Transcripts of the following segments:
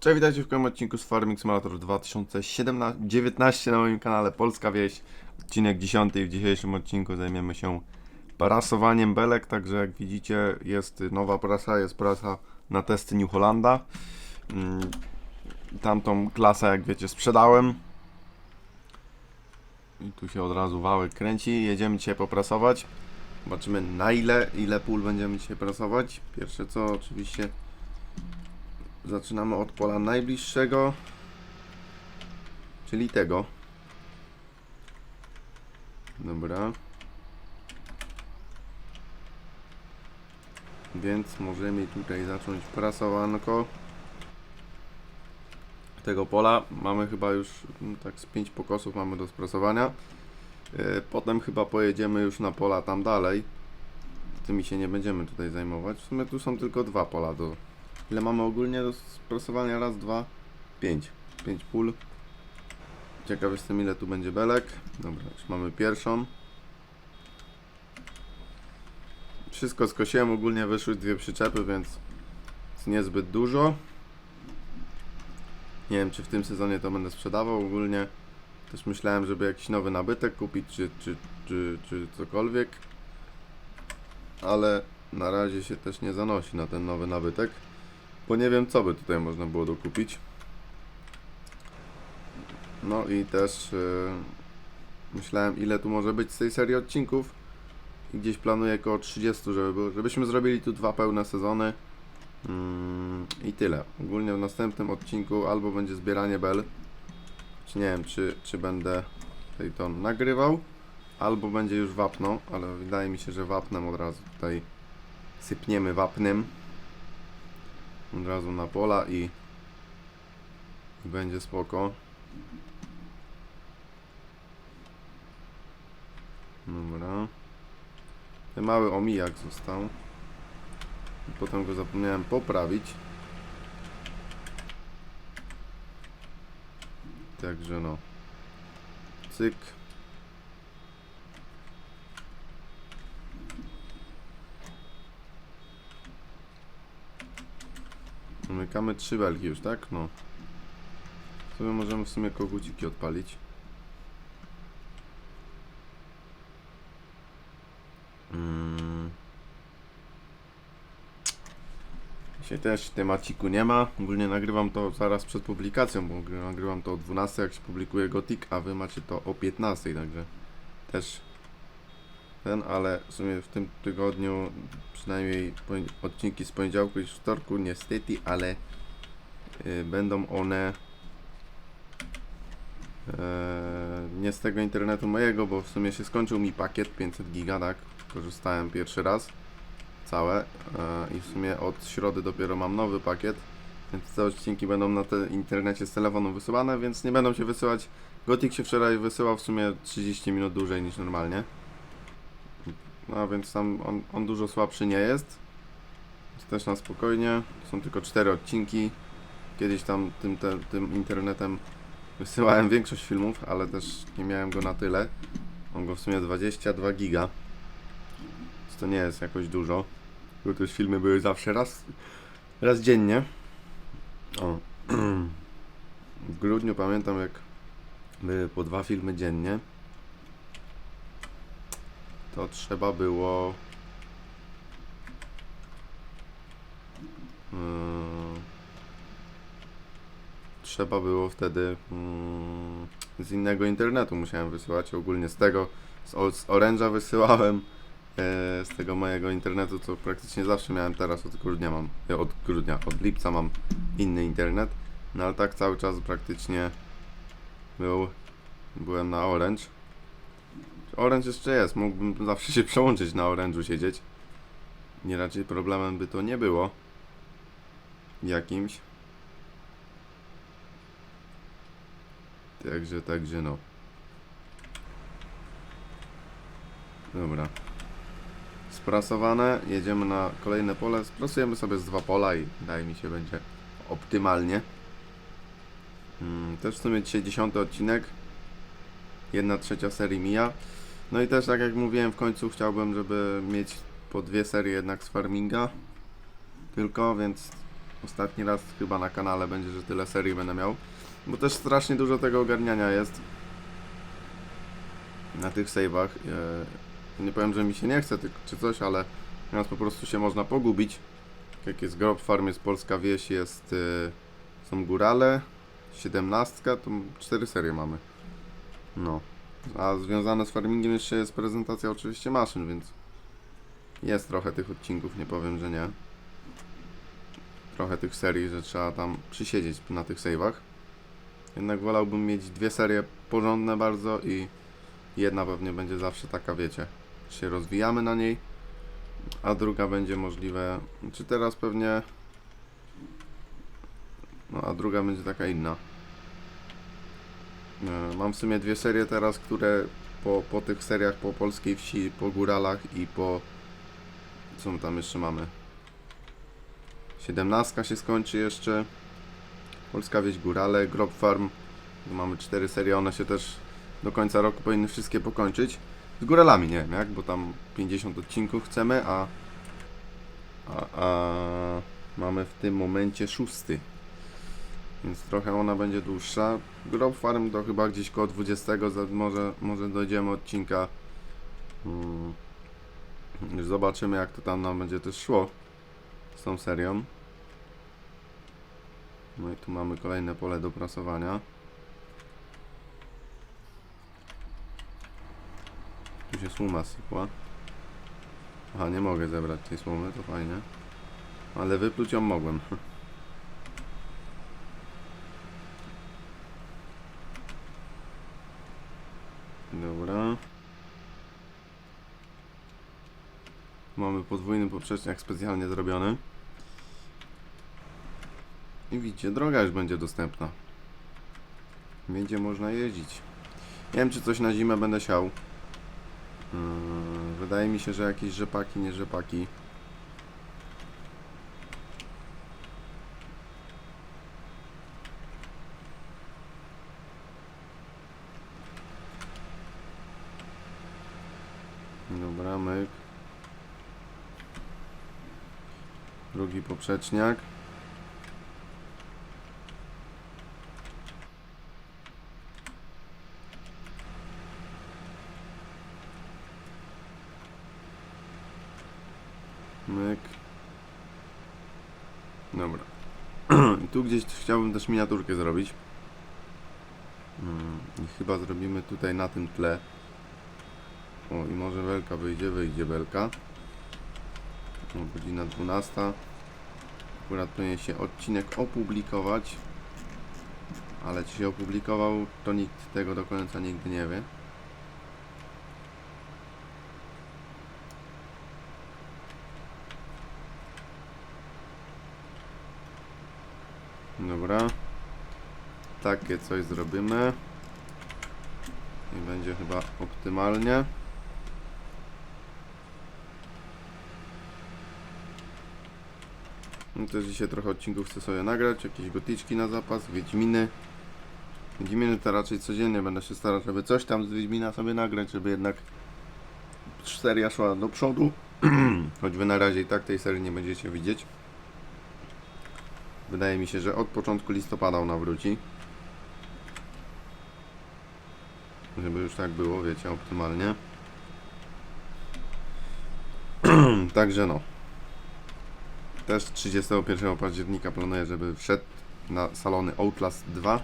Cześć, witajcie w kolejnym odcinku z Farming Simulator 2019 na moim kanale Polska Wieś. Odcinek 10 i w dzisiejszym odcinku zajmiemy się prasowaniem belek, także jak widzicie jest nowa prasa, jest prasa na testy New Hollanda. Mm, Tamtą klasę jak wiecie sprzedałem. I tu się od razu wałek kręci. Jedziemy dzisiaj poprasować. Zobaczymy na ile, ile pól będziemy dzisiaj prasować. Pierwsze co oczywiście Zaczynamy od pola najbliższego, czyli tego. Dobra. Więc możemy tutaj zacząć prasowanko tego pola. Mamy chyba już mm, tak z 5 pokosów mamy do sprasowania. Yy, Potem chyba pojedziemy już na pola tam dalej. Tymi się nie będziemy tutaj zajmować. W sumie tu są tylko dwa pola do Ile mamy ogólnie do sprasowania? Raz, dwa, pięć. Pięć pól. Ciekaw jestem ile tu będzie belek. Dobra, już mamy pierwszą. Wszystko skosiłem, ogólnie wyszły dwie przyczepy, więc niezbyt dużo. Nie wiem, czy w tym sezonie to będę sprzedawał. Ogólnie też myślałem, żeby jakiś nowy nabytek kupić, czy, czy, czy, czy cokolwiek. Ale na razie się też nie zanosi na ten nowy nabytek. Bo nie wiem, co by tutaj można było dokupić. No i też yy, myślałem, ile tu może być z tej serii odcinków. I gdzieś planuję około 30, żeby było, żebyśmy zrobili tu dwa pełne sezony. Mm, I tyle. Ogólnie w następnym odcinku albo będzie zbieranie bel, czy nie wiem, czy, czy będę tutaj to nagrywał, albo będzie już wapno, ale wydaje mi się, że wapnem od razu tutaj sypniemy wapnem od razu na pola i, i będzie spoko. Dobra. Ten mały omijak został. Potem go zapomniałem poprawić. Także no. Cyk. Zamykamy trzy belki już, tak? No. Sobie możemy w sumie koguciki odpalić. Mm. Dzisiaj też temaciku nie ma. Ogólnie nagrywam to zaraz przed publikacją, bo gry- nagrywam to o 12 jak się publikuje Gothic, a wy macie to o 15, także też ten, ale w sumie w tym tygodniu przynajmniej odcinki z poniedziałku i wtorku niestety, ale y, będą one e, nie z tego internetu mojego, bo w sumie się skończył mi pakiet 500 giga, tak? Korzystałem pierwszy raz całe e, i w sumie od środy dopiero mam nowy pakiet, więc te odcinki będą na te internecie z telefonu wysyłane, więc nie będą się wysyłać. Gothic się wczoraj wysyłał w sumie 30 minut dłużej niż normalnie. No więc tam on, on dużo słabszy nie jest. Jest też na spokojnie. Są tylko cztery odcinki. Kiedyś tam tym, te, tym internetem wysyłałem większość filmów, ale też nie miałem go na tyle. Mam go w sumie 22 giga. Więc to nie jest jakoś dużo. Bo też filmy były zawsze raz, raz dziennie. O. W grudniu pamiętam jak były po dwa filmy dziennie to trzeba było mm, trzeba było wtedy mm, z innego internetu musiałem wysyłać. Ogólnie z tego z, z Orange'a wysyłałem e, z tego mojego internetu co praktycznie zawsze miałem teraz od grudnia mam e, od grudnia, od lipca mam inny internet. No ale tak cały czas praktycznie był byłem na Orange Orange jeszcze jest, mógłbym zawsze się przełączyć na Orange'u siedzieć. Nie raczej problemem by to nie było. Jakimś. Także, także no. Dobra. Sprasowane, jedziemy na kolejne pole. Sprasujemy sobie z dwa pola i wydaje mi się będzie optymalnie. Mm, też w sumie dzisiaj dziesiąty odcinek. Jedna trzecia serii mija. No i też tak jak mówiłem w końcu chciałbym, żeby mieć po dwie serie jednak z farminga. Tylko, więc Ostatni raz chyba na kanale będzie, że tyle serii będę miał. Bo też strasznie dużo tego ogarniania jest. Na tych save'ach. E, nie powiem, że mi się nie chce czy coś, ale teraz po prostu się można pogubić. Jak jest Grob Farm, jest Polska Wieś, jest... E, są Górale, 17, to cztery serie mamy. No. A związane z farmingiem jeszcze jest prezentacja oczywiście maszyn, więc jest trochę tych odcinków, nie powiem, że nie. Trochę tych serii, że trzeba tam przysiedzieć na tych save'ach. Jednak wolałbym mieć dwie serie porządne bardzo i jedna pewnie będzie zawsze taka, wiecie, się rozwijamy na niej, a druga będzie możliwe, czy teraz pewnie, no a druga będzie taka inna. E, Mam w sumie dwie serie teraz, które po, po tych seriach po polskiej wsi, po góralach i po. Co tam jeszcze mamy? 17 się skończy jeszcze. Polska wieś górale, Grob Farm. Mamy cztery serie, one się też do końca roku powinny wszystkie pokończyć. Z góralami nie wiem jak, bo tam 50 odcinków chcemy, a, a, a mamy w tym momencie szósty więc trochę ona będzie dłuższa. Grob Farm to chyba gdzieś koło 20, za- może, może dojdziemy odcinka. Mm, już zobaczymy jak to tam nam będzie też szło z tą serią. No i tu mamy kolejne pole do prasowania. Tu się słoma sypła. Aha, nie mogę zebrać tej słomy, to fajnie. Ale wypluć ją mogłem. Dobra. Mamy podwójny poprzeczniak specjalnie zrobiony. I widzicie, droga już będzie dostępna. Będzie można jeździć. Nie wiem, czy coś na zimę będę siał. Yy, wydaje mi się, że jakieś rzepaki, nie rzepaki. Dobra. Drugi poprzeczniak. Myk. Dobra. Tu gdzieś chciałbym też miniaturkę zrobić. Mm, I chyba zrobimy tutaj na tym tle. O, i może belka wyjdzie, wyjdzie belka. O, godzina 12. Akurat powinien się odcinek opublikować. Ale czy się opublikował, to nikt tego do końca nigdy nie wie. Dobra. Takie coś zrobimy. I będzie chyba optymalnie. No też dzisiaj trochę odcinków chcę sobie nagrać, jakieś goticzki na zapas, Wiedźminy. Wiedźminy to raczej codziennie będę się starał, żeby coś tam z Wiedźmina sobie nagrać, żeby jednak seria szła do przodu. Choć wy na razie i tak tej serii nie będziecie widzieć. Wydaje mi się, że od początku listopada ona wróci. Żeby już tak było, wiecie, optymalnie. Także no. Też 31 października planuję, żeby wszedł na salony Outlast 2.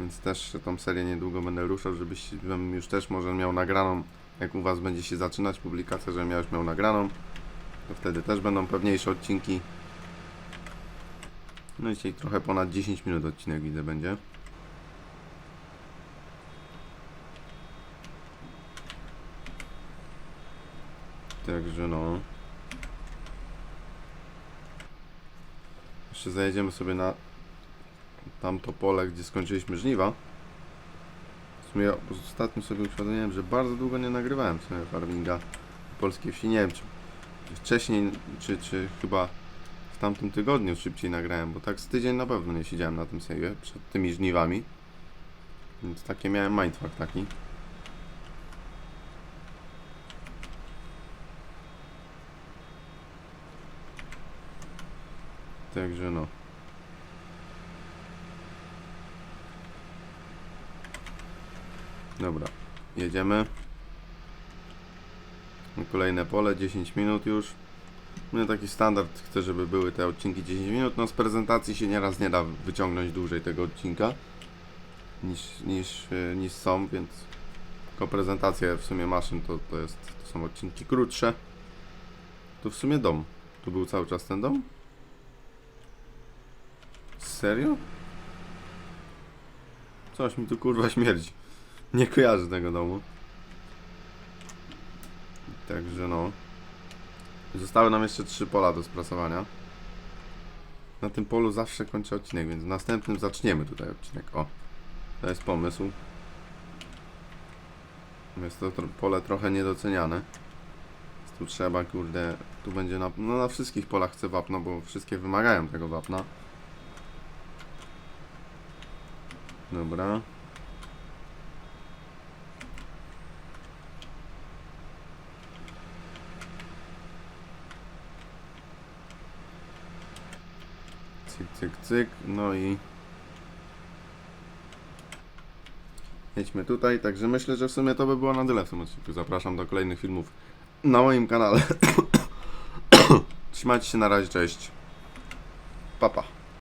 Więc też tą serię niedługo będę ruszał, żebym już też może miał nagraną, jak u Was będzie się zaczynać publikacja, żebym ja już miał nagraną. To wtedy też będą pewniejsze odcinki. No i dzisiaj trochę ponad 10 minut odcinek widzę będzie. Także no. Jeszcze zajedziemy sobie na tamto pole, gdzie skończyliśmy żniwa. W sumie ostatnio sobie uświadomiłem, że bardzo długo nie nagrywałem sobie farminga polskiej wsi. Nie wiem, czy wcześniej, czy, czy chyba w tamtym tygodniu szybciej nagrałem, bo tak z tydzień na pewno nie siedziałem na tym sejwie przed tymi żniwami. Więc takie miałem mindfuck taki. Także no. Dobra, jedziemy. Kolejne pole, 10 minut już. No taki standard, chcę, żeby były te odcinki 10 minut. No z prezentacji się nieraz nie da wyciągnąć dłużej tego odcinka niż, niż, e, niż są, więc tylko prezentacje w sumie maszyn to, to, jest, to są odcinki krótsze. Tu w sumie dom. Tu był cały czas ten dom? Serio? Coś mi tu kurwa śmierdzi. Nie kojarzę tego domu. Także no. Zostały nam jeszcze trzy pola do sprasowania. Na tym polu zawsze kończę odcinek, więc w następnym zaczniemy tutaj odcinek. O, to jest pomysł. Jest to pole trochę niedoceniane. Tu trzeba, kurde, tu będzie na, no na wszystkich polach chcę wapno, bo wszystkie wymagają tego wapna. Dobra. Cyk, cyk, cyk. No i jedźmy tutaj. Także myślę, że w sumie to by było na tyle w tym odcinku. Zapraszam do kolejnych filmów na moim kanale. Trzymajcie się na razie, cześć. Papa. Pa.